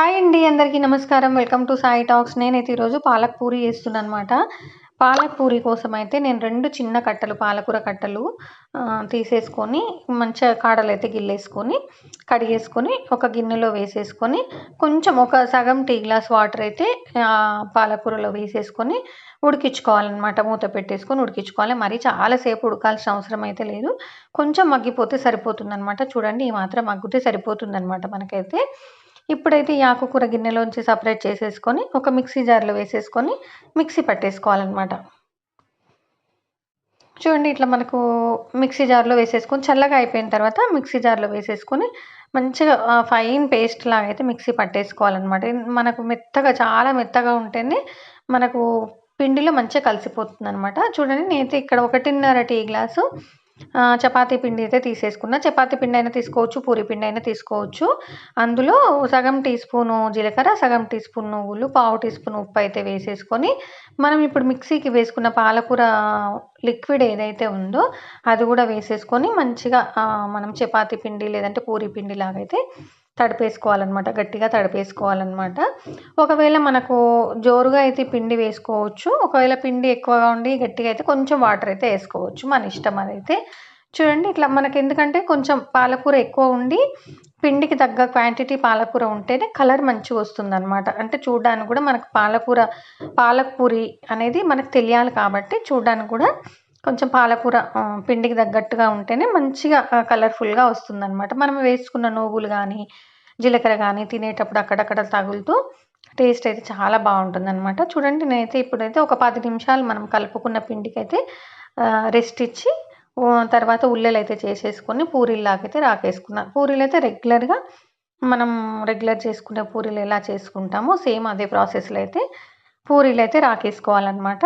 Hi అండి అందరికీ నమస్కారం. Welcome to Sai talks. నేనైతే ఈరోజు పాలక్ పూరి చేస్తున్నాను అనమాట పాలక్ పూరి కోసం అయితే నేను రెండు చిన్న కట్టలు పాలకూర కట్టలు తీసేసుకొని మంచిగా కాడలు అయితే గిల్లేసుకొని కడిగేసుకొని ఒక గిన్నెలో వేసేసుకొని కొంచెం ఒక సగం టీ గ్లాస్ వాటర్ అయితే పాలకూరలో వేసేసుకొని ఉడికించుకోవాలన్నమాట. మూత పెట్టేసుకొని ఉడికించుకోవాలి. మరి చాలాసేపు ఉడకాల్సిన అవసరం అయితే లేదు. కొంచెం మగ్గిపోతే సరిపోతుందన్నమాట. చూడండి ఈ మాత్రం మగ్గితే సరిపోతుందన్నమాట మనకైతే. ఇప్పుడైతే ఈ ఆకుకూర గిన్నెలోంచి సపరేట్ చేసేసుకొని ఒక మిక్సీ జార్లో వేసేసుకొని మిక్సీ పట్టేసుకోవాలన్నమాట. చూడండి ఇట్లా మనకు మిక్సీ జార్లో వేసేసుకొని చల్లగా అయిపోయిన తర్వాత మిక్సీ జార్లో వేసేసుకొని మంచిగా ఫైన్ పేస్ట్ లాగా అయితే మిక్సీ పట్టేసుకోవాలన్నమాట. మనకు మెత్తగా చాలా మెత్తగా ఉంటేనే మనకు పిండిలో మంచిగా కలిసిపోతుంది అనమాట చూడండి నేనైతే ఇక్కడ ఒకటిన్నర టీ గ్లాసు చపాతీ పిండి అయితే తీసేసుకున్న. చపాతీ పిండి అయినా తీసుకోవచ్చు పూరి పిండి అయినా తీసుకోవచ్చు. అందులో సగం టీ స్పూను జీలకర్ర సగం టీ స్పూన్ నువ్వులు పావు టీ స్పూన్ ఉప్పు అయితే వేసేసుకొని మనం ఇప్పుడు మిక్సీకి వేసుకున్న పాలకూర లిక్విడ్ ఏదైతే ఉందో అది కూడా వేసేసుకొని మంచిగా మనం చపాతీ పిండి లేదంటే పూరి పిండి లాగైతే తడిపేసుకోవాలన్నమాట గట్టిగా తడిపేసుకోవాలన్నమాట. ఒకవేళ మనకు జోరుగా అయితే పిండి వేసుకోవచ్చు ఒకవేళ పిండి ఎక్కువగా ఉండి గట్టిగా అయితే కొంచెం వాటర్ అయితే వేసుకోవచ్చు మన ఇష్టం అదైతే. చూడండి ఇట్లా మనకి ఎందుకంటే కొంచెం పాలకూర ఎక్కువ ఉండి పిండికి తగ్గ క్వాంటిటీ పాలకూర ఉంటేనే కలర్ మంచిగా వస్తుంది అనమాట అంటే చూడడానికి కూడా మనకు పాలకూర పాలకూరి అనేది మనకు తెలియాలి కాబట్టి చూడడానికి కూడా కొంచెం పాలకూర పిండికి తగ్గట్టుగా ఉంటేనే మంచిగా కలర్ఫుల్గా వస్తుందన్నమాట. మనం వేసుకున్న నువ్వులు కానీ జీలకర్ర కానీ తినేటప్పుడు అక్కడక్కడ తగులుతూ టేస్ట్ అయితే చాలా బాగుంటుందన్నమాట. చూడండి నేనైతే ఇప్పుడైతే ఒక పది నిమిషాలు మనం కలుపుకున్న పిండికి అయితే రెస్ట్ ఇచ్చి తర్వాత ఉల్లెలు అయితే చేసేసుకొని పూరీలాగైతే రాకేసుకున్నాను పూరీలు అయితే రెగ్యులర్గా మనం రెగ్యులర్ చేసుకునే పూరీలు ఎలా చేసుకుంటామో సేమ్ అదే ప్రాసెస్లో అయితే పూరీలు అయితే రాకేసుకోవాలన్నమాట.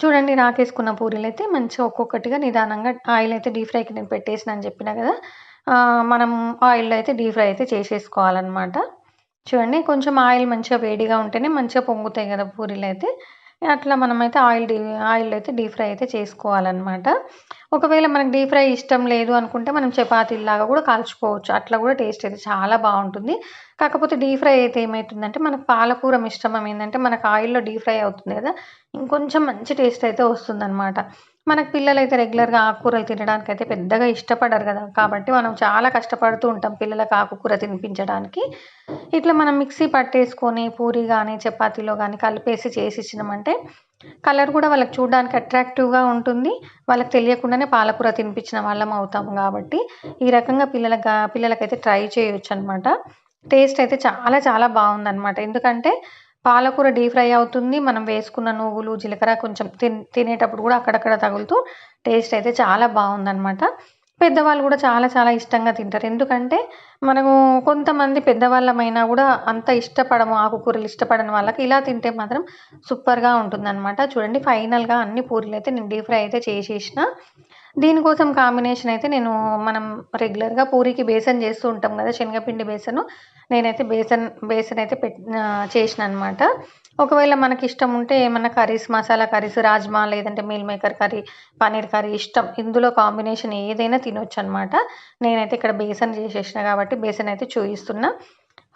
చూడండి రాకేసుకున్న పూరీలు అయితే మంచిగా ఒక్కొక్కటిగా నిదానంగా ఆయిల్ అయితే డీప్ ఫ్రైకి నేను పెట్టేసిన అని చెప్పిన కదా మనం ఆయిల్లో అయితే డీప్ ఫ్రై అయితే చేసేసుకోవాలన్నమాట. చూడండి కొంచెం ఆయిల్ మంచిగా వేడిగా ఉంటేనే మంచిగా పొంగుతాయి కదా పూరీలు అయితే అట్లా మనమైతే ఆయిల్ డీ ఆయిల్ అయితే డీప్ ఫ్రై అయితే చేసుకోవాలన్నమాట. ఒకవేళ మనకు డీప్ ఫ్రై ఇష్టం లేదు అనుకుంటే మనం చపాతీలాగా కూడా కాల్చుకోవచ్చు. అట్లా కూడా టేస్ట్ అయితే చాలా బాగుంటుంది. కాకపోతే డీప్ ఫ్రై అయితే ఏమవుతుందంటే మనకు పాలకూర మిశ్రమం ఏంటంటే మనకు ఆయిల్లో డీప్ ఫ్రై అవుతుంది కదా ఇంకొంచెం మంచి టేస్ట్ అయితే వస్తుందన్నమాట. మనకు పిల్లలు అయితే రెగ్యులర్గా ఆకుకూరలు తినడానికి అయితే పెద్దగా ఇష్టపడరు కదా కాబట్టి మనం చాలా కష్టపడుతూ ఉంటాం పిల్లలకు ఆకుకూర తినిపించడానికి. ఇట్లా మనం మిక్సీ పట్టేసుకొని పూరి కానీ చపాతీలో కానీ కలిపేసి చేసి ఇచ్చినామంటే కలర్ కూడా వాళ్ళకి చూడడానికి అట్రాక్టివ్గా ఉంటుంది. వాళ్ళకి తెలియకుండానే పాలకూర తినిపించిన వాళ్ళం అవుతాం కాబట్టి ఈ రకంగా పిల్లలకు పిల్లలకైతే ట్రై చేయొచ్చు అనమాట టేస్ట్ అయితే చాలా చాలా బాగుందన్నమాట ఎందుకంటే పాలకూర డీప్ ఫ్రై అవుతుంది. మనం వేసుకున్న నువ్వులు జీలకర్ర కొంచెం తినేటప్పుడు కూడా అక్కడక్కడ తగులుతూ టేస్ట్ అయితే చాలా బాగుందన్నమాట పెద్దవాళ్ళు కూడా చాలా చాలా ఇష్టంగా తింటారు. ఎందుకంటే మనము కొంతమంది పెద్దవాళ్ళమైనా కూడా అంత ఇష్టపడము ఆకుకూరలు ఇష్టపడని వాళ్ళకి ఇలా తింటే మాత్రం సూపర్గా ఉంటుందన్నమాట. చూడండి ఫైనల్గా అన్ని పూరీలు అయితే నేను డీప్ ఫ్రై అయితే చేసేసిన. దీనికోసం కాంబినేషన్ అయితే నేను మనం రెగ్యులర్గా పూరికి బేసన్ చేస్తూ ఉంటాం కదా శనగపిండి బేసను. నేనైతే బేసన్ బేసన్ అయితే పెట్ చేసిన అనమాట ఒకవేళ మనకి ఇష్టం ఉంటే ఏమన్నా కర్రీస్ మసాలా కర్రీస్ రాజ్మా లేదంటే meal maker curry paneer curry ఇష్టం ఇందులో కాంబినేషన్ ఏదైనా తినొచ్చు అనమాట నేనైతే ఇక్కడ బేసన్ చేసేసిన కాబట్టి బేసన్ అయితే చూపిస్తున్నా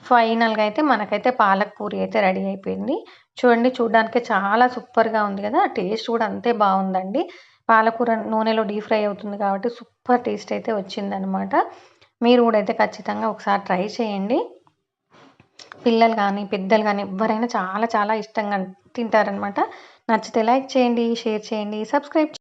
ఫైనల్గా అయితే మనకైతే పాలక్ పూరి అయితే రెడీ అయిపోయింది. చూడండి చూడడానికి చాలా సూపర్గా ఉంది కదా. టేస్ట్ కూడా అంతే బాగుందండి. పాలకూర నూనెలో డీప్ ఫ్రై అవుతుంది కాబట్టి సూపర్ టేస్ట్ అయితే వచ్చిందనమాట. మీరు కూడా అయితే ఖచ్చితంగా ఒకసారి ట్రై చేయండి. పిల్లలు కానీ పెద్దలు కానీ ఎవరైనా చాలా చాలా ఇష్టంగా తింటారనమాట. నచ్చితే లైక్ చేయండి షేర్ చేయండి సబ్స్క్రైబ్